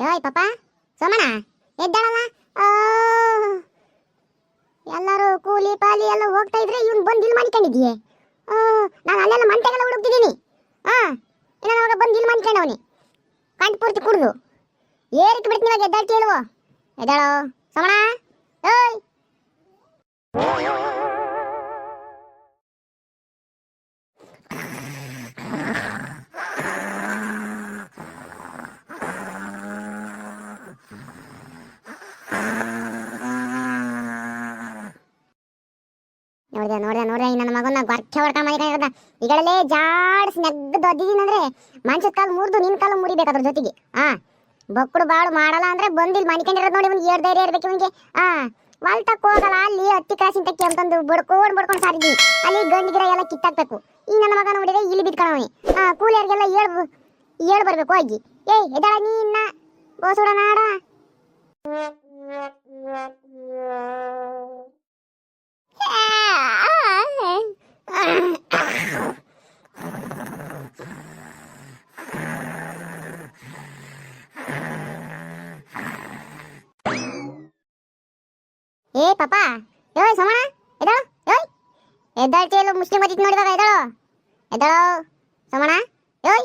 ಏಯ್ ಪಾಪ? ಸೋಮಣ್ಣ? ಎದ್ದಾಳಲ್ಲ? ಎಲ್ಲರೂ ಕೂಲಿ ಪಾಲಿ ಎಲ್ಲ ಹೋಗ್ತಾ ಇದ್ರೆ ಇವನು ಬಂದು ಇಲ್ಲಿ ಮನ್ಕೊಂಡಿದ್ದೀಯೆ ನಾನು ಅಲ್ಲೆಲ್ಲ ಮಂಟೆಗೆಲ್ಲ ಹುಡುಕ್ತಿದ್ದೀನಿ ಹಾಂ, ಇಲ್ಲ ಅವಾಗ ಬಂದು ಇಲ್ಲಿ ಮನ್ಕೊಂಡವನಿ ಕಂಠ ಪೂರ್ತಿ ಕುಡಿದು. ಏರಿಕೆ ಬಿಡ್ತೀನಿ ಇವಾಗ ಎದ್ದಾಳ್ತಿ ಇಲ್ವೋ ಎದ್ದಾಳೋ ಏಯ್ ನೋಡಿದೆ ನೋಡಿದೆ ನೋಡಿದೆ ಈ ನನ್ನ ಮಗನ ಗೊರ್ಕೆ ಹೊಡ್ಕೊಂಡ್ ಮನೆ ಜಾಡ್ ಜಾಡ್ಸ್ ನೆಗ್ದು ದೊದ್ದಿದ್ದೀನಿ ಅಂದ್ರೆ ಮಂಚದ ಕಾಲು ಮುರಿದು ನಿನ್ನ ಕಾಲು ಮುರಿಬೇಕು ಅದ್ರ ಜೊತೆಗೆ. ಆ, ಬೊಕ್ಕಡು ಬಾಳು ಮಾಡಲ್ಲ ಅಂದ್ರೆ ಬಂದಿಲ್ಲ ಮನಿಕೊಂಡಿರೋದು ನೋಡಿ ಇವ್ನಿಗೆ ಎರಡು ಧೈರ್ಯ ಇರ್ಬೇಕು ಇವ್ನಿಗೆ. ಹಾ ಹೊಲ್ತಕ್ ಹೋಗಲ್ಲ, ಅಲ್ಲಿ ಹತ್ತಿ ಕಾಸಿನ ತಕ್ಕಿ ಅಂತಂದು ಬಡ್ಕೊಂಡು ಬಡ್ಕೊಂಡು ಅಲ್ಲಿ ಗಂಡು ಗಿಡ ಎಲ್ಲ ಕಿತ್ತಾಕ್ಬೇಕು. ಈ ನನ್ನ ಮಗ ನೋಡಿದ್ರೆ ಇಲ್ಲಿ ಬಿದ್ಕಣವನಿ ಆ ಕೂಲಿಯರಿಗೆಲ್ಲ ಹೇಳ್ ಹೇಳ್ ಬರ್ಬೇಕು ಹೋಗಿ. ಏಯ್, ಎದ್ದಾಳ ನೀ ಇನ್ನ? ಬೋಸುಡ ನಾಡ ಏ ಪಾಪ ಏಯ್ ಸೋಮಣ್ಣ ಎದ್ದಾಳು ಏಯ್ ಎದ್ದಾಳ್ತಿ ಎಲ್ಲೋ ಮುಸ್ಲಿಂ ಮದಿತ್ ನೋಡಿದಾಗ ಎದ್ದಾಳು ಎದ್ದಾಳು ಸೋಮಣ್ಣ? ಯೋಯ್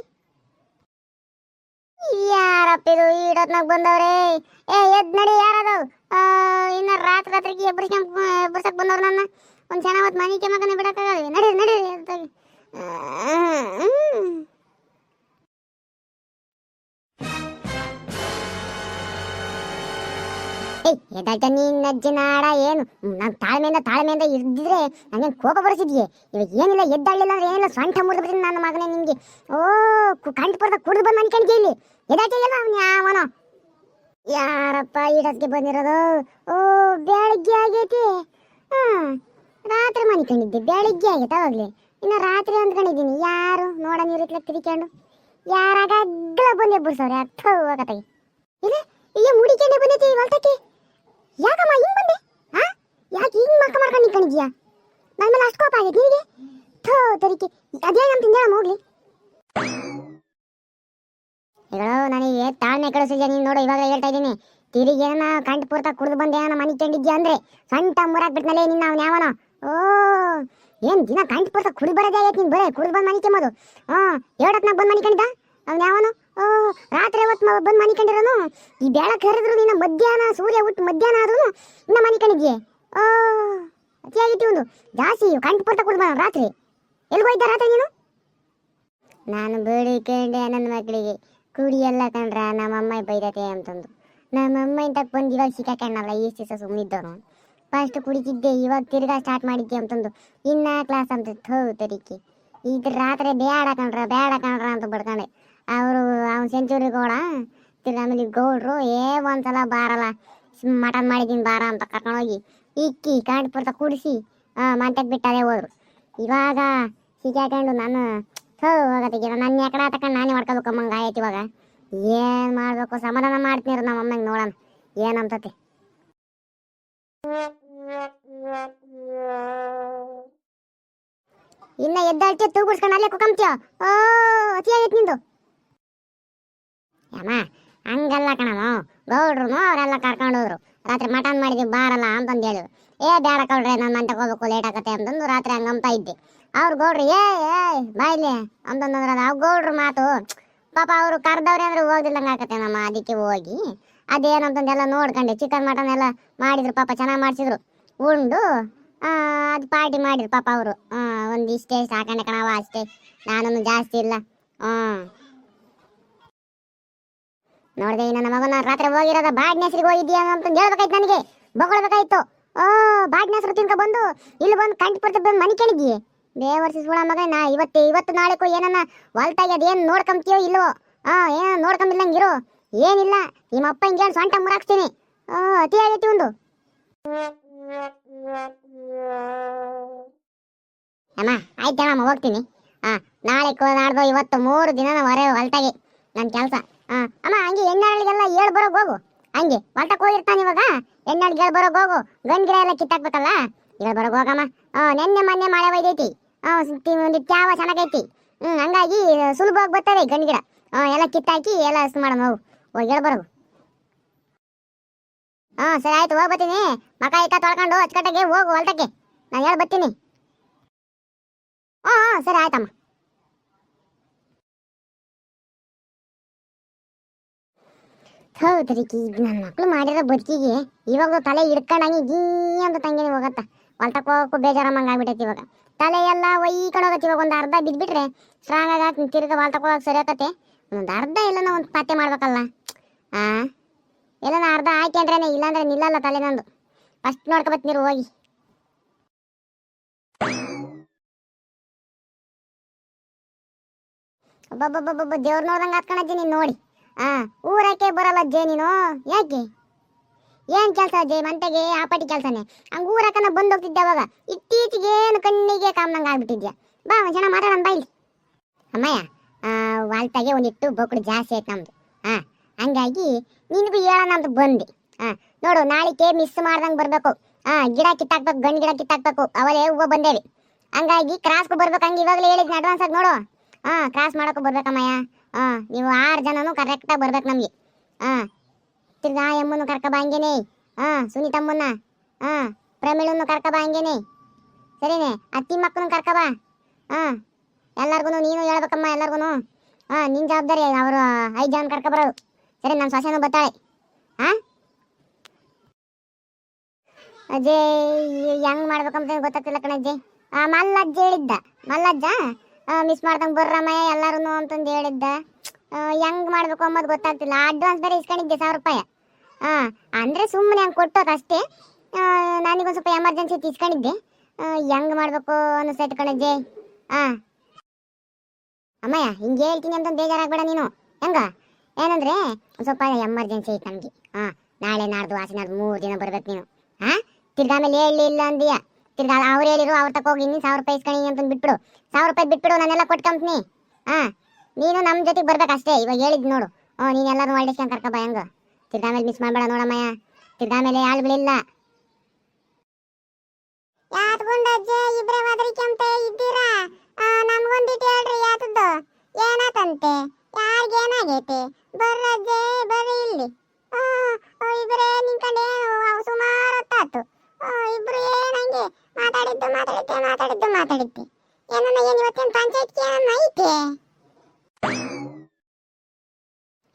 ಯಾರಪ್ಪ ಇದು ಈಡೊತ್ನಾಗ ಬಂದವ್ರೆ? ಏ, ಎದ್ ನಡಿ ಯಾರದು? ಇನ್ನ ರಾತ್ರಿ ರಾತ್ರಿಗೆ ಎಬ್ಬರಿಸ್ಕೊಂಡ್ ಎಬ್ಬರ್ಸಕ್ ಬಂದವ್ರು ನನ್ನ. ಒಂದ್ ಜನ ಅವತ್ತು ಮನೆ ಕೆಮ್ಮಕನೆ ಬಿಡಕ್ಕಾಗಲ್ಲ. ನಡಿ ನಡಿ ಅಂತಾಗಿ. ಎದ್ದಾಳ್ತ ನೀನ್ ಅಜ್ಜಿ ಆಡ ಏನು? ನಾನು ತಾಳ್ಮೆಯಿಂದ ತಾಳ್ಮೆಯಿಂದ ಇದ್ದಿದ್ರೆ ನನಗೇನು ಕೋಪ ಬರಿಸಿದ್ಯೆ? ಇವಾಗ ಏನಿಲ್ಲ ಎದ್ದಾಳಿಲ್ಲ ಅಂದ್ರೆ ಏನಿಲ್ಲ ಸೊಂಟ ಮುರಿದು ಬಿಡ್ತೀನಿ ನನ್ನ ಮಗನೇ ನಿಮಗೆ ಓ ಕಂಠ ಪರ್ದ ಕುಡಿದು ಬಂದು ಇಲ್ಲಿ. ಎದ್ದಾಳ್ತಿಲ್ಲ ಅವನು ಯಾರಪ್ಪ ಈಡಕ್ಕೆ ಬಂದಿರೋದು? ಓ ಬೆಳಗ್ಗೆ ಆಗೈತಿ. ಹಾ, ರಾತ್ರಿ ಮನ್ಕೊಂಡಿದ್ದೆ ಬೆಳಿಗ್ಗೆ ಆಗೈತೆ ಅವಾಗ್ಲಿ. ಇನ್ನು ರಾತ್ರಿ ಅಂದ್ಕೊಂಡಿದ್ದೀನಿ ಯಾರು? ನೋಡ ನೀರಿತ್ಲ ತಿರ್ಕೊಂಡು ಯಾರಾಗ ಅಗ್ಲ ಬಂದೆ ಬಿಡ್ಸವ್ರೆ ಅರ್ಥ ಹೋಗತ್ತಾಗಿ ಇಲ್ಲ ಈಗ ಮುಡಿಕೊಂಡೆ ಬಂದೈತಿ ಹೊಲ್ತಕ್ಕೆ. ಯಾಕಮ್ಮ, ಹಿಂಗ್ ಬಂದೆ? ಹಾ ಯಾಕೆ ಹಿಂಗ್ ಮಕ್ಕ ಮಾಡ್ಕೊಂಡು ನಿಂತ್ಕೊಂಡಿದ್ಯಾ ನನ್ನ ಮೇಲೆ ಅಷ್ಟು ಕೋಪ ಆಗೈತೆ ನಿನಗೆ? ಥೋ, ತರಿಕೆ. ಅದೇ ನಮ್ಮ ತಿಂಗಳ ಹೋಗ್ಲಿ. ಈಗಳು ನನಗೆ ತಾಳ್ಮೆ ಕಳಿಸಿದ್ಯಾ ನೀನು ನೋಡು ಇವಾಗ ಹೇಳ್ತಾ ಇದ್ದೀನಿ. ತಿರುಗಿ ಏನ ಕಂಠ ಪೂರ್ತ ಕುಡಿದು ಬಂದೆ ಏನೋ ಮನೆ ಕಂಡಿದ್ಯಾ ಅಂದ್ರೆ ಸಣ್ಣ ಮುರಾಕ್ ಬಿಟ್ನಲ್ಲೇ ನಿನ್ನ ಅವ್ನು ಯಾವನೋ? ಓ, ಏನ್ ದಿನ ಕಂಟ್ ಪೂರ್ತ ಕುಡಿ ಬರೋದೇ ಆಗೈತೆ ನೀನು ಬರೇ? ಕುಡಿದು ಬಂದು ಮನೆ ಕೆಮ್ಮೋದು. ಹಾ ಎರಡತ್ನಾಗ ಬಂದು ಮನೆ ಕಂಡಿದ್ದ ಅವ್ನು ಯಾವನು? ರಾತ್ರಿ ಹೊತ್ತು ಬಂದು ಮನೆ ಕಂಡಿರೋನು? ಈ ಬೇಳ ಕರೆದ್ರು ನಿನ್ನ ಮಧ್ಯಾಹ್ನ, ಸೂರ್ಯ ಹುಟ್ಟು ಮಧ್ಯಾಹ್ನ ಆದ್ರೂ ಇನ್ನ ಮನೆ ಕಂಡಿದ್ಯೆ. ಓ ಅತಿಯಾಗಿತ್ತು ಒಂದು. ಜಾಸ್ತಿ, ಕಂಠ ಪೂರ್ತ ಕುಡಿದು ರಾತ್ರಿ. ಎಲ್ಲಿ ಹೋಯ್ತಾ ರಾತ್ರಿ ನೀನು? ನಾನು ಬೇಡಿಕೊಂಡೆ ನನ್ನ ಮಕ್ಕಳಿಗೆ ಕುಡಿಯಲ್ಲ ನಮ್ಮ ನಮ್ಮಮ್ಮ ಬೈದತೆ ಅಂತಂದು. ನಮ್ಮಮ್ಮ ಇಂತ ಬಂದು ಇವಾಗ ಸಿಕ್ಕಾಕಣ್ಣಲ್ಲ ಎಷ್ಟು ದಿವಸ ಸುಮ್ಮನಿದ್ದವನು ಫಸ್ಟ್ ಕುಡಿತಿದ್ದೆ, ಇವಾಗ ತಿರ್ಗಾ ಸ್ಟಾರ್ಟ್ ಮಾಡಿದ್ದೆ ಅಂತಂದು. ಇನ್ನ ಕ್ಲಾಸ್ ಅಂತ ಥೋ ತರಿಕೆ. ಇದು ರಾತ್ರಿ ಬೇಡ ಕಣ್ರ ಬೇಡ ಕಣ್ರ ಅಂತ ಬಡ್ಕೊಂಡೆ. ಅವರು ಅವ್ನು ಸೆಂಚುರಿ ಗೌಡ. ತಿರ್ಗಿ ಆಮೇಲೆ ಗೌಡ್ರು, ಏ ಒಂದ್ಸಲ ಬಾರಲ್ಲ ಮಟನ್ ಮಾಡಿದ್ದೀನಿ ಬಾರ ಅಂತ ಕರ್ಕೊಂಡೋಗಿ ಇಕ್ಕಿ, ಕಾಂಡ್ ಪುರ್ತ ಕುಡಿಸಿ ಮಂಟಕ್ಕೆ ಬಿಟ್ಟಾರೆ ಹೋದ್ರು. ಇವಾಗ ಸಿಕ್ಕಾಕೊಂಡು ನಾನು ಥೋ ಹೋಗತ್ತಿಗೆ ನನ್ನ ಎಕಡೆ ತಕೊಂಡು ನಾನೇ ಮಾಡ್ಕೋಬೇಕು ಅಮ್ಮಂಗೆ ಆಯ್ತು ಇವಾಗ. ಏನು ಮಾಡಬೇಕು? ಸಮಾಧಾನ ಮಾಡ್ತೀನಿ ನಮ್ಮ ಅಮ್ಮಂಗೆ ನೋಡೋಣ. ಏನಂತತಿ ಇನ್ನ ಎದ್ದಾಳ್ತಿ, ತೂಗುಡ್ಸ್ಕೊಂಡು ಅಲ್ಲೇ ಕುಕಂತೀಯ ಓ ಅತಿ ಆಗೈತೆ ನಿಂದು. ಯಮ್ಮ ಹಂಗಲ್ಲ ಕಣಮ್ಮ ಗೌಡ್ರು ಅವರೆಲ್ಲ ಕರ್ಕೊಂಡು ಹೋದ್ರು. ರಾತ್ರಿ ಮಟನ್ ಮಾಡಿದ್ವಿ, ಬಾರಲ್ಲ ಅಂತಂದು ಹೇಳಿದ್ರು. ಏ, ಬೇಡ ಕೌಡ್ರೆ, ನಾನು ಮಂಟಕ್ಕೆ ಹೋಗ್ಬೇಕು ಲೇಟ್ ಆಗತ್ತೆ ಅಂತಂದು ರಾತ್ರಿ ಹಂಗಂತ ಇದ್ದೆ. ಅವ್ರು ಗೌಡ್ರು, ಏ ಏ ಬಾಯ್ಲಿ ಅಂತಂದ್ರೆ ಅವು ಗೌಡ್ರು ಮಾತು, ಪಾಪ ಅವರು ಕರೆದವ್ರೆ ಅಂದ್ರೆ ಹೋಗ್ದಿಲ್ಲಂಗೆ ಆಗತ್ತೆ ನಮ್ಮ ಅದಕ್ಕೆ ಹೋಗಿ. ಅದೇನಂತಂದೆಲ್ಲ ನೋಡ್ಕೊಂಡೆ ಚಿಕನ್ ಮಟನ್ ಎಲ್ಲ ಮಾಡಿದ್ರು, ಪಾಪ ಚೆನ್ನಾಗಿ ಮಾಡಿಸಿದ್ರು. ಉಂಡು ಅದು ಪಾರ್ಟಿ ಮಾಡಿದ್ರು ಪಾಪ ಅವರು. ಒಂದು ಇಷ್ಟೇ ಸಾಕಂಡೆ ಕಣವ ಅಷ್ಟೇ. ನಾನೊಂದು ಜಾಸ್ತಿ ಇಲ್ಲ. ಹ್ಞೂ ನೋಡಿದೆ ನನ್ನ ಮಗನ ರಾತ್ರಿ ಹೋಗಿರೋದ ಬಾಡ್ನ ಹೆಸರಿಗೆ ಹೋಗಿದ್ಯಾ ಅಂತ ಹೇಳ್ಬೇಕಾಯ್ತು ನನಗೆ. ಬಗೊಳ್ಬೇಕಾಯ್ತು. ಓ ಬಾಡ್ನ ಹೆಸರು ತಿನ್ಕೊ ಬಂದು ಇಲ್ಲಿ ಬಂದು ಕಂಠ ಪಡ್ತ ಬಂದು ಮನೆ ಕೇಳಿದ್ಯೆ ದೇವರ್ಸಿ ಸುಳ ಮಗ, ನಾ ಇವತ್ತು ಇವತ್ತು ನಾಳೆಗೂ ಏನನ್ನ ಹೊಲ್ತಾಗಿ ಅದೇನು ನೋಡ್ಕೊಂತೀಯೋ ಇಲ್ಲವೋ ಹಾ ಏನ ನೋಡ್ಕೊಂಬಿಲ್ಲಂಗಿರು ಏನಿಲ್ಲ, ನಿಮ್ಮ ಅಪ್ಪ ಹಿಂಗೆ ಸೊಂಟ ಮುರಾಕ್ಸ್ತೀನಿ. ಅತಿ ಆಗೈತಿ ಒಂದು ಅಮ್ಮ ಆಯ್ತಮ್ಮ ಹೋಗ್ತೀನಿ. ಹಾ ನಾಳೆ ನಾಡ್ದು, ಇವತ್ತು ಮೂರು ದಿನ ಹೊರೆ ಹೊಲ್ತಾಗಿ. ನನ್ನ ಕೆಲಸ. ಅಮ್ಮ, ಹಂಗೆ ಎಣ್ಣೆಗಳಿಗೆಲ್ಲ ಹೇಳ್ ಬರೋಗ್ ಹೋಗು. ಹಂಗೆ ಹೊಲ್ತಕ್ಕೆ ಹೋಗಿರ್ತಾನೆ ಇವಾಗ. ಎಣ್ಣೆಳಿಗೆ ಹೇಳ್ ಬರೋಗ್ ಹೋಗು. ಗಂಡ್ ಗಿಡ ಎಲ್ಲ ಕಿತ್ತಾಕ್ಬೇಕಲ್ಲ? ಹೇಳ್ ಬರೋಗ್ ಹೋಗಮ್ಮ. ನೆನ್ನೆ ಮೊನ್ನೆ ಮಳೆ ಒಯ್ದೈತಿ. ಒಂದು ತ್ಯಾವ ಚೆನ್ನಾಗೈತಿ. ಹ್ಮ್, ಹಂಗಾಗಿ ಸುಲಭವಾಗಿ ಬರ್ತದೆ ಗಂಡ್ ಗಿಡ. ಎಲ್ಲ ಕಿತ್ತಾಕಿ ಎಲ್ಲ ಮಾಡೋಣ ಹೋಗು. ಹೋಗಿ ಹೇಳ್ ಬರೋಗು. ಸರಿ ಆಯ್ತು, ಹೋಗಿ ಬರ್ತೀನಿ. ಮಕ ಇತ್ತ ತೊಳ್ಕೊಂಡು ಅಚ್ಚಕಟ್ಟಗೆ ಹೋಗು ಹೊಲ್ಟಕ್ಕೆ ನಾನು ಹೇಳಿ ಬರ್ತೀನಿ. ಹಾ ಹಾ ಸರಿ ಆಯ್ತಮ್ಮ. ಹೌದ್ರಿಕಿ ನನ್ನ ಮಕ್ಳು ಮಾಡಿರೋ ಬದುಕಿಗೆ ಇವಾಗ ತಲೆ ಹಿಡ್ಕೊಂಡಂಗೆ ಗೀ ಅಂತ ತಂಗಿನ ಹೋಗತ್ತ. ಹೊಲ್ಟಕ್ಕೆ ಹೋಗಕ್ಕೂ ಬೇಜಾರಮ್ಮಂಗೆ ಆಗ್ಬಿಟ್ಟೈತಿ ಇವಾಗ. ತಲೆ ಎಲ್ಲ ಒಯ್ಕೊಂಡು ಹೋಗತ್ತೆ ಇವಾಗ ಒಂದು ಅರ್ಧ ಬಿದ್ಬಿಟ್ರೆ ಸ್ಟ್ರಾಂಗ್ ಆಗಿ ತಿರ್ಗಿ ಹೊಲ್ಟಕ್ಕೆ ಹೋಗಕ್ಕೆ ಸರಿ ಆಗತ್ತೆ ಒಂದು ಅರ್ಧ ಎಲ್ಲನ ಒಂದು ಪತ್ತೆ ಮಾಡ್ಬೇಕಲ್ಲ. ಆ? ಎಲ್ಲನ ಅರ್ಧ ಹಾಕ್ಯಂಡ್ರೇನೆ ಇಲ್ಲಾಂದ್ರೆ ನಿಲ್ಲಲ್ಲ ತಲೆ ನಂದು. ಫಸ್ಟ್ ನೋಡ್ಕೊಬತ್ ನೀರು ಹೋಗಿ. ಒಬ್ಬೊಬ್ಬೊಬ್ಬೊಬ್ಬ ದೇವ್ರ ನೋಡ್ದಂಗೆ ಹಾಕ್ಕೊಂಡಜ್ಜಿ ನೀನು ನೋಡಿ. ಆ ಊರಕ್ಕೆ ಬರಲ್ಲ ಅಜ್ಜೆ ನೀನು. ಯಾಕೆ? ಏನ್ ಕೆಲಸ ಅಜ್ಜೆ? ಮಂತೆಗೆ ಪಟ್ಟಿ ಕೆಲಸನೇ. ಹಂಗ ಊರಕ್ಕನ ಬಂದು ಹೋಗ್ತಿದ್ದೆ ಅವಾಗ. ಇತ್ತೀಚೆಗೆ ಏನು ಕಣ್ಣಿಗೆ ಕಾಮ್ನಂಗೆ ಆಗ್ಬಿಟ್ಟಿದ್ಯಾ? ಬಾ ಒಂದ್ ಜನ ಮಾತಾಡೋಣ ಬಾ ಇಲ್ಲಿ. ಅಮ್ಮಯ್ಯ ಆ, ವಾಲ್ತಾಗೆ ಒಂದಿಟ್ಟು ಬೊಕ್ಕಳು ಜಾಸ್ತಿ ಆಯ್ತು ನಮ್ದು. ಹಾ ಹಂಗಾಗಿ ನಿನಗೂ ಹೇಳೋಣ ಅಂತ ಬಂದೆ. ಹಾ ನೋಡು ನಾಳಿಕೆ ಮಿಸ್ ಮಾಡ್ದಂಗೆ ಬರ್ಬೇಕು. ಹಾ ಗಿಡ ಕಿತ್ತಾಕ್ಬೇಕು ಗಂಡ್ ಗಿಡ ಕಿತ್ತಾಕ್ಬೇಕು. ಅವಲೇ ಹೂವು ಬಂದೇವಿ. ಹಂಗಾಗಿ ಕ್ರಾಸ್ಗೂ ಬರ್ಬೇಕು ಹಂಗೆ ಇವಾಗಲೇ ಹೇಳಿದ್ನ ಅಡ್ವಾನ್ಸ್ ಆಗಿ ನೋಡು. ಹಾ ಕ್ರಾಸ್ ಮಾಡೋಕೆ ಬರ್ಬೇಕಮ್ಮಯ್ಯ. ನೀವು ಆರು ಜನನು ಕರೆಕ್ಟಾಗಿ ಬರ್ಬೇಕು ನಮಗೆ. ಹಾ ತಿರ್ಗಾ ಎಮ್ಮನ್ನು ಕರ್ಕ ಬಾ ಹಾಂ ಸುನೀತಮ್ಮನ್ನ. ಹಾ ಪ್ರಮೀಳನ್ನು ಕರ್ಕ ಬಾ ಸರಿನೆ ಸರಿನೇ? ಅತ್ತಿ ಮಕ್ಕಳನ್ನು ಕರ್ಕ ಬಾ. ಹಾ ಎಲ್ಲರಿಗೂ ನೀನು ಹೇಳ್ಬೇಕಮ್ಮ ಎಲ್ಲರಿಗೂ ಹಾ ನಿನ್ ಜವಾಬ್ದಾರಿ ಅವರು ಐದು ಜನ ಕರ್ಕ ಬರೋದು. ಸರಿ ನನ್ನ ಸೊಸೆನೂ ಬರ್ತಾಳೆ. ಹಾ ಅಜ್ಜಿ ಹೆಂಗ್ ಮಾಡ್ಬೇಕಂತ ಗೊತ್ತಾಗ್ತಿಲ್ಲ ಕಣಜ್ಜಿ. ಆ, ಮಲ್ಲಜ್ಜ ಹೇಳಿದ್ದ. ಮಲ್ಲಜ್ಜ? ಮಿಸ್ ಮಾಡ್ದಂಗೆ ಬರ್ರಮ್ಮಯ್ಯ ಎಲ್ಲಾರು ಅಂತಂದು ಹೇಳಿದ್ದ. ಆ, ಹೆಂಗ್ ಮಾಡ್ಬೇಕು ಅನ್ನೋದು ಗೊತ್ತಾಗ್ತಿಲ್ಲ. ಅಡ್ವಾನ್ಸ್ ಬೇರೆ ಇಸ್ಕೊಂಡಿದ್ದೆ ಸಾವಿರ ರೂಪಾಯಿ. ಹಾ ಅಂದ್ರೆ ಸುಮ್ಮನೆ ಹಂಗೆ ಅಷ್ಟೇ. ಆ, ನಾನೀಗೊಂದು ಸ್ವಲ್ಪ ಎಮರ್ಜೆನ್ಸಿ ಇಸ್ಕೊಂಡಿದ್ದೆ. ಆ, ಹೆಂಗ್ ಮಾಡ್ಬೇಕು ಅನ್ನಿಸ್ತೈತೆ ಕಣಜ್ಜಿ. ಹಾ ಅಮ್ಮಯ್ಯ ಹಿಂಗೆ ಹೇಳ್ತೀನಿ ಅಂತ ಬೇಜಾರಾಗ್ಬೇಡ ನೀನು. ಹೆಂಗ? ಏನಂದ್ರೆ ಸ್ವಲ್ಪ ಎಮರ್ಜೆನ್ಸಿ ಐತೆ ನಮ್ಗೆ. ಹಾ ನಾಳೆ ನಾಡ್ದು ಆಸೆ ನಾಡ್ದು ಮೂರು ದಿನ ಬರ್ಬೇಕು ನೀನು. ಹಾ ತಿರ್ಗಾಮೇಲೆ ಹೇಳಿ ಇಲ್ಲ ಅಂದಿಯ? ತಿರ್ಗಾ ಅವ್ರು ಹೇಳಿರು ಅವ್ರ ತಕ ಹೋಗಿ ನೀನು ಸಾವಿರ ರೂಪಾಯಿ ಇಸ್ಕಣಿ ಅಂತ ಬಿಟ್ಬಿಡು. ಸಾವಿರ ರೂಪಾಯಿ ಬಿಟ್ಬಿಡು ನಾನೆಲ್ಲ ಕಂಪ್ನಿ ಹಾಂ ನೀನು ನಮ್ಮ ಜೊತೆಗೆ ಬರ್ಬೇಕಷ್ಟೇ ಇವಾಗ ಹೇಳಿದ್ ನೋಡು. ಹ್ಞೂ ನೀನು ಎಲ್ಲರೂ ಒಳ್ಳೆಸ್ಕೊಂಡು ಕರ್ಕ ಬಾ, ಹೆಂಗ. ತಿರ್ಗಾ ಆಮೇಲೆ ಮಿಸ್ ಮಾಡಬೇಡ ನೋಡಮ್ಮಯ್ಯ. ತಿರ್ಗಾ ಆಮೇಲೆ ಆಳುಗಳಿಲ್ಲ ಯಾತ್ಕೊಂಡಜ್ಜೆ ಮಾದರಿ ಕೆಂಪೆ ಇದ್ದೀರಾ? ನಮ್ಗೊಂದಿಟ್ಟು ಹೇಳ್ರಿ, ಯಾತದ್ದು? ಏನಾತಂತೆ ಯಾರಿಗೆ ಏನಾಗೈತೆ ಬರ್ರಜ್ಜೆ ಬರ್ರಿ ಇಲ್ಲಿ ಆ, ಆ, ಇಬ್ರೇ ನಿಂತ್ಕೊಂಡೆ ಸುಮಾರು ಹೊತ್ತಾತು ಆ, ಇಬ್ರು ಏನಂಗೆ ಮಾತಾಡಿದ್ದು ಮಾತಾಡಿದ್ದೆ ಮಾತಾಡಿದ್ದು ಮಾತಾಡಿದ್ದೆ ಏನನ್ನ ಏನ್ ಇವತ್ತೇನು ಪಂಚಾಯತ್ಗೆ ಏನನ್ನ ಐತೆ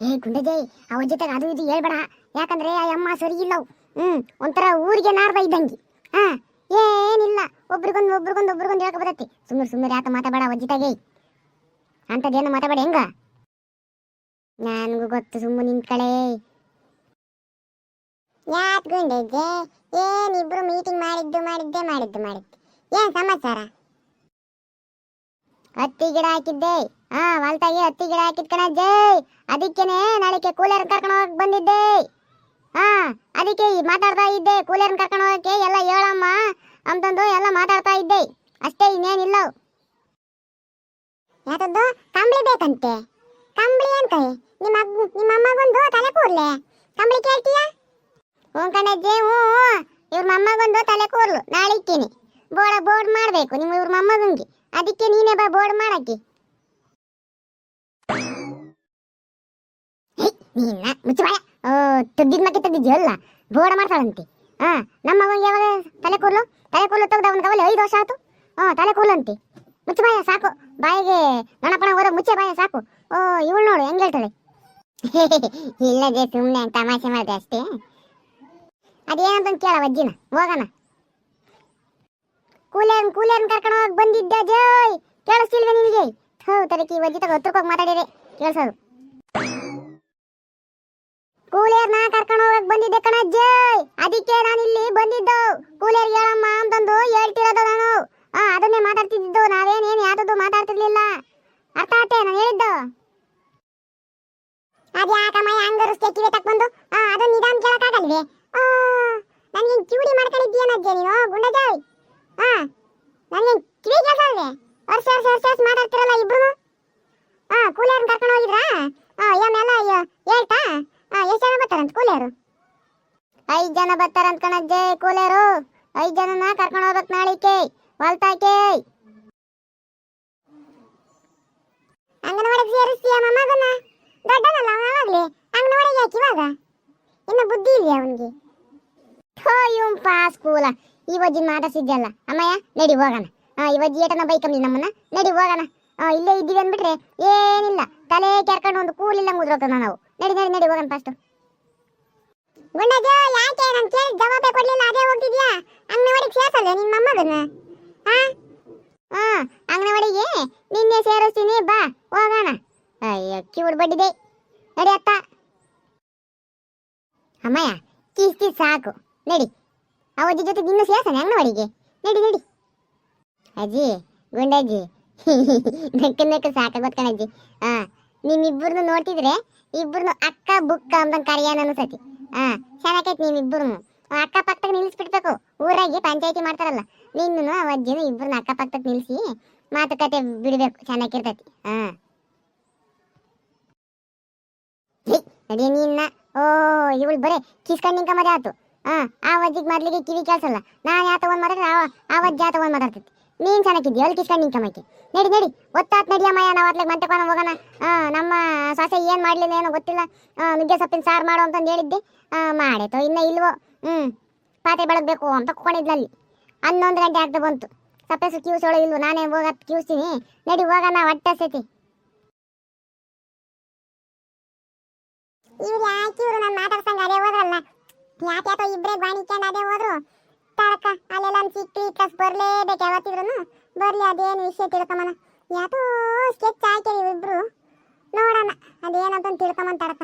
ಏ ಗುಂಡಜಯ್ ಅವ್ರ ಜೊತೆಗೆ ಅದು ಇದು ಹೇಳ್ಬೇಡ ಯಾಕಂದ್ರೆ ಆ ಅಮ್ಮ ಸರಿ ಇಲ್ಲ. ಹ್ಮ್, ಒಂಥರ ಊರಿಗೆ ನಾರ್ದ ಇದ್ದಂಗೆ. ಹಾ, ಏನಿಲ್ಲ. ಒಬ್ರಿಗೊಂದು ಒಬ್ರಿಗೊಂದು ಒಬ್ರಿಗೊಂದು ಹೇಳ್ಕೊ ಬರತ್ತೆ. ಸುಮ್ಮನೆ ಸುಮ್ಮನೆ ಯಾಕೆ ಮಾತಾಡ ಒಜ್ಜಿತಾಗೆ ಅಂಥದ್ದೇನು ಮಾತಾಡ ಹೆಂಗ? ನನ್ಗೂ ಗೊತ್ತು ಸುಮ್ಮನೆ ನಿನ್ ಕಡೆ ಗುಂಡಜ್ಜೆ ಏನಿಬ್ರು ಮೀಟಿಂಗ್ ಮಾಡಿದ್ದು, ಮಾಡಿದ್ದೆ, ಮಾಡಿದ್ದು ಮಾಡಿದ್ದು. ಏನ್ ಸಮಾಚಾರ? ಹತ್ತಿ ಗಿಡ ಹಾಕಿದ್ದೆ. ಹಾ, ಹೊಲ್ತಾಗೆ ಹತ್ತಿ ಗಿಡ ಹಾಕಿದ್ ಕಣಜ್ಜೆ. ಅದಕ್ಕೇನೆ ನಾಳೆಗೆ ಕೂಲರ್ ಕರ್ಕೊಂಡು ಹೋಗಕ್ ಬಂದಿದ್ದೆ. ಹಾ, ಅದಕ್ಕೆ ಮಾತಾಡ್ತಾ ಇದ್ದೆ. ಕೂಲರ್ ಕರ್ಕೊಂಡು ಹೋಗಕ್ಕೆ ಎಲ್ಲ ಹೇಳಮ್ಮ ಅಂತಂದು ಎಲ್ಲ ಮಾತಾಡ್ತಾ ಇದ್ದೆ. ಅಷ್ಟೇ ಇನ್ನೇನಿಲ್ಲ. ಯಾತದ್ದು ಕಂಬಳಿ ಬೇಕಂತೆ. ಕಂಬಳಿ ಅಂತ ನಿಮ್ಮ ನಿಮ್ಮ ಅಮ್ಮಗೊಂದು ತಲೆ ಕೂರ್ಲೆ. ಕಂಬಳಿ ಕೇಳ್ತೀಯಾ? ಹ್ಞೂ ಕಣಜ್ಜಿ, ಹ್ಞೂ ಇವ್ರ ತಲೆ ಕೂರ್ಲು. ನಾಳೆ ಇಕ್ಕೀನಿ ಬೋರ್ಡ ಬೋರ್ಡ್ ಮಾಡಬೇಕು ನಿಮ್ಮ ಇವ್ರ ಅದಕ್ಕೆ ನೀನೇ ಬಾ ಬೋರ್ಡ್ ಮಾಡಕ್ಕೆ. ನೀನ ಮುಚ್ಚು ಬಾಯ. ತೆಗ್ದಿದ್ ಮಕ್ಕೆ ತೆಗ್ದಿದ್ಯಲ್ಲ ಬೋರ್ಡ ಮಾಡ್ತಾಳಂತೆ. ಹಾ ನಮ್ಮ ಮಗನಿಗೆ ಯಾವಾಗ ತಲೆ ಕೂರ್ಲು ತಲೆ ಕೂರ್ಲು ತೆಗ್ದ ಅವ್ನ ಕವಲಿ ಐದು ವರ್ಷ ಆಯ್ತು. ಹಾ ತಲೆ ಕೂರ್ಲಂತೆ ಮುಚ್ಚು ಬಾಯ, ಸಾಕು. ಬಾಯಿಗೆ ನಣಪಣ ಹೋದ ಮುಚ್ಚೆ ಬಾಯ, ಸಾಕು. ಓ, ಇವಳು ನೋಡು, ಹೆಂಗ್ ಹೇಳ್ತಾಳೆ? ಇಲ್ಲದೆ ಸುಮ್ಮನೆ ತಮಾಷೆ ಮಾಡಿದೆ ಅಷ್ಟೇ. ಅದೇನಂತ ಕೇಳ ಅಜ್ಜಿನ ಹೋಗೋಣ ಕೂಲರ್ ಕೂಲರ್ ಕರ್ಕೊಂಡು ಹೋಗಿ ಬಂದಿದ್ದ ಜೈ ಕೇಳಿಸ್ತಿಲ್ವೇ ನಿನಗೆ? ಹೌದು ತರಕಿ ವಜ್ಜಿ ತಗೋ ಹತ್ರಕ್ಕೆ ಮಾತಾಡಿರಿ ಕೇಳಿಸೋದು. ಕೂಲಿಯರ್ನ ಕರ್ಕೊಂಡು ಹೋಗಕ್ ಬಂದಿದ್ದೆ ಕಣಜ್ಜ. ಅದಕ್ಕೆ ನಾನು ಇಲ್ಲಿ ಬಂದಿದ್ದು. ಕೂಲಿಯರ್ ಹೇಳಮ್ಮ ಅಂತಂದು ಹೇಳ್ತಿರೋದು ನಾನು. ಹಾ ಅದನ್ನೇ ಮಾತಾಡ್ತಿದ್ದು. ನಾವೇನೇನು ಯಾವ್ದು ಮಾತಾಡ್ತಿರ್ಲಿಲ್ಲ. ಅರ್ಥ ಆತೆ ನಾನು ಹೇಳಿದ್ದು? ಅದ್ ಯಾಕಮ್ಮ ಹಂಗರಿಸ್ತೆ ಕಿವಿ ತಕ್ಬಂದು ಹಾ ಅದು ನಿಧಾನ ಕೇಳಕ್ಕಾಗಲ್ವೇ? ನನಗೆ ಕಿವಿಡಿ ಮಾಡ್ಕೊಂಡಿದ್ದೀಯನಜ್ಜೆ ನೀನು ಗುಂಡಜಾಯ್ ಹಾ ನನಗೆ ಕಿವಿ ವರ್ಷ ವರ್ಷ ವರ್ಷ ವರ್ಷ ಮಾತಾಡ್ತಿರಲ್ಲ ಇಬ್ರು ಹಾ ಕೂಲಿಯರ್ನ ಕರ್ಕೊಂಡು ಹೋಗಿದ್ರಾ ಹಾ ಎಮ್ಮೆಲ್ಲ ಹೇಳ್ತಾ ಹಾ ಎಷ್ಟು ಜನ ಬರ್ತಾರಂತ ಕೂಲಿಯರು ಐದು ಜನ ಬರ್ತಾರಂತ ಕಣಜ್ಜೆ ಕೂಲಿಯರು? ಐದು ಜನನ ಕರ್ಕೊಂಡು ಹೋಗ್ಬೇಕು ನಾಳಿಕೆ. ಹೊಲ್ತಾಕೆ. ಅಂಗನವಾಡಿಗೆ ಸೇರಿಸ್ತೀಯ ಮೊಮ್ಮಗನ ದೊಡ್ಡನಲ್ಲ ಅವನಾಗ್ಲಿ ಅಂಗನವಾಡಿಗೆ ಯಾಕೆ ಇವಾಗ? ಇನ್ನು ಬುದ್ಧಿ ಇದೆಯಾ ಅವನಿಗೆ? ಅವಜ್ಜಿನ ಮಾತಾಡ್ಸಿದ್ಯಲ್ಲ ಅಮ್ಮಯ್ಯ, ನಡಿ ಹೋಗಣ. ಇವಜ್ಜಿ ಏಟನ ಬೈಕಂಬಿ ನಮ್ಮನ್ನ. ನಡಿ ಹೋಗಣ. ಇಲ್ಲೇ ಇದ್ದೀವಿ ಅಂದ್ಬಿಟ್ರೆ ಏನಿಲ್ಲ. ತಲೆ ಕೆರ್ಕೊಂಡು ಒಂದು ಕೂಲಿಲ್ಲ ಮುದ್ರೋಗ್ತಾನ ನಾವು. ನಡಿ ನಡಿ ನಡಿ, ಹೋಗೋಣ ಫಸ್ಟ್ ಗುಂಡಜೋ ಯಾಕೆ ನಾನು ಕೇಳಿ ಜವಾಬೇ ಕೊಡ್ಲಿಲ್ಲ, ಅದೇ ಹೋಗ್ತಿದ್ಯಾ? ಅಂಗನವಾಡಿಗೆ ಸೇರ್ಸಲ್ಲ ನಿನ್ನ ಮೊಮ್ಮಗನ್ನ? ಹಾ ಹಾ ಅಂಗನವಾಡಿಗೆ ನಿನ್ನೆ ಸೇರಿಸ್ತೀನಿ, ಬಾ, ಹೋಗೋಣ. ಅಯ್ಯೋ ಕಿವುಡ್ ಬಡ್ಡಿದೆ. ನಡಿ ಅತ್ತ. ಅಮ್ಮಯ್ಯ, ಕೀಸ್ ಕೀಸ್, ಸಾಕು. ನಡಿ. ಅವಜ್ಜಿ ಜೊತೆ ನಿನ್ನ ಸೇರ್ಸನೆ ಅಂಗನವಾಡಿಗೆ. ನಡಿ ನಡಿ. ಅಜ್ಜಿ, ಗುಂಡಜ್ಜಿ. ನಕ್ಕ ನಕ್ಕ ಸಾಕ ಗೊತ್ಕಣಜ್ಜಿ ಹಾ ನಿಮ್ಮಿಬ್ಬರನ್ನು ನೋಡ್ತಿದ್ರೆ ಇಬ್ಬರನ್ನು ಅಕ್ಕ, ಬುಕ್ಕ ಅಂದಂಗೆ ಕರೆಯೋಣ ಅನ್ಸತಿ ಹಾ ಚೆನ್ನಾಗೈತಿ ನೀವಿಬ್ಬರು ಅಕ್ಕಪಕ್ಕದಾಗ ನಿಲ್ಲಿಸ್ಬಿಡ್ಬೇಕು ಊರಾಗೆ ಪಂಚಾಯತಿ ಮಾಡ್ತಾರಲ್ಲ. ನಿನ್ನೂ ಅವಜ್ಜಿನೂ ಇಬ್ಬರನ್ನ ಅಕ್ಕ ಪಕ್ಕದಾಗ ನಿಲ್ಲಿಸಿ ಮಾತುಕತೆ ಬಿಡಬೇಕು. ಚೆನ್ನಾಗಿರ್ತೈತಿ ಹಾ. ನಡಿ ನಿನ್ನ. ಓ, ಇವಳು ಬರೇ ಕಿಸ್ಕೊಂಡು ನಿಂಕ ಮಜಾ ಆತು. ಹಾ, ಆ ಅಜ್ಜಿಗೆ ಮೊದ್ಲಿಗೆ ಕಿವಿ ಕೇಳಿಸಲ್ಲ. ನಾನು ಯಾ ತಗೊಂಡ್ ಮಾತಾಡ್ರೆ ಆ ಅಜ್ಜಿ ಆತ ತಗೊಂಡ್ ಮಾತಾಡ್ತೈತಿ? ನೀನ್ ಚೆನ್ನಾಗಿದ್ದಿ ಅಲ್ಲಿ ಕಿಸ್ಕೊಂಡು ನಿಂಕಮಕ್ಕೆ ನಡಿ ನಡಿ. ಒತ್ತಾತ್ ನಡಿಯಮ್ಮಯ್ಯ ನಾವು ಮತ್ತೆ ಕೊಂಡು ಹೋಗೋಣ. ನಮ್ಮ ಸೊಸೆ ಏನ್ ಮಾಡ್ಲಿಲ್ಲ ಏನೋ ಗೊತ್ತಿಲ್ಲ. ನುಗ್ಗೆ ಸೊಪ್ಪಿನ ಸಾರು ಮಾಡು ಅಂತಂದು ಹೇಳಿದ್ದೆ. ಮಾಡೇತೋ ಇನ್ನ ಇಲ್ವೋ? ಹ್ಮ್, ಪಾತ್ರೆ ಬೆಳಗ್ಬೇಕು ಅಂತ ಕುಕೊಂಡಿದ್ಲಲ್ಲಿ ಹನ್ನೊಂದು ಗಂಟೆ ಆಗ್ತಾ ಬಂತು. ಸಪ್ಪೆ ಕ್ಯೂಸೋಳು ಇಲ್ವೋ? ನಾನೇ ಹೋಗ ಕ್ಯೂಸ್ತೀನಿ. ನಡಿ, ಹೋಗೋಣ ಹೊಟ್ಟೆ ಸತಿ ಇವ್ರು ಯಾಕೆ ಇವ್ರು ನಾನು ಮಾತಾಡ್ಸಂಗ ಅದೇ ಹೋದ್ರಲ್ಲ? ಯಾಕೆ ಯಾಕೋ ಇಬ್ಬರೇ ಬಾಣಿಕ್ಯಂಡು ಅದೇ ಹೋದ್ರು? ತಾಳಕ್ಕ ಅಲ್ಲೆಲ್ಲ ಒಂದು ಚಿಕ್ಕ ಕಸ್ ಬರ್ಲೇಬೇಕು ಯಾವತ್ತಿದ್ರು ಬರ್ಲಿ, ಅದೇನು ವಿಷಯ ತಿಳ್ಕೊಂಬನ ಯಾಕೋ ಸ್ಕೆಚ್ ಹಾಕ್ಯಾರ ಇಬ್ರು. ನೋಡೋಣ ಅದೇನಂತ ತಿಳ್ಕೊಂಬನ್ ತಾಳಕ್ಕ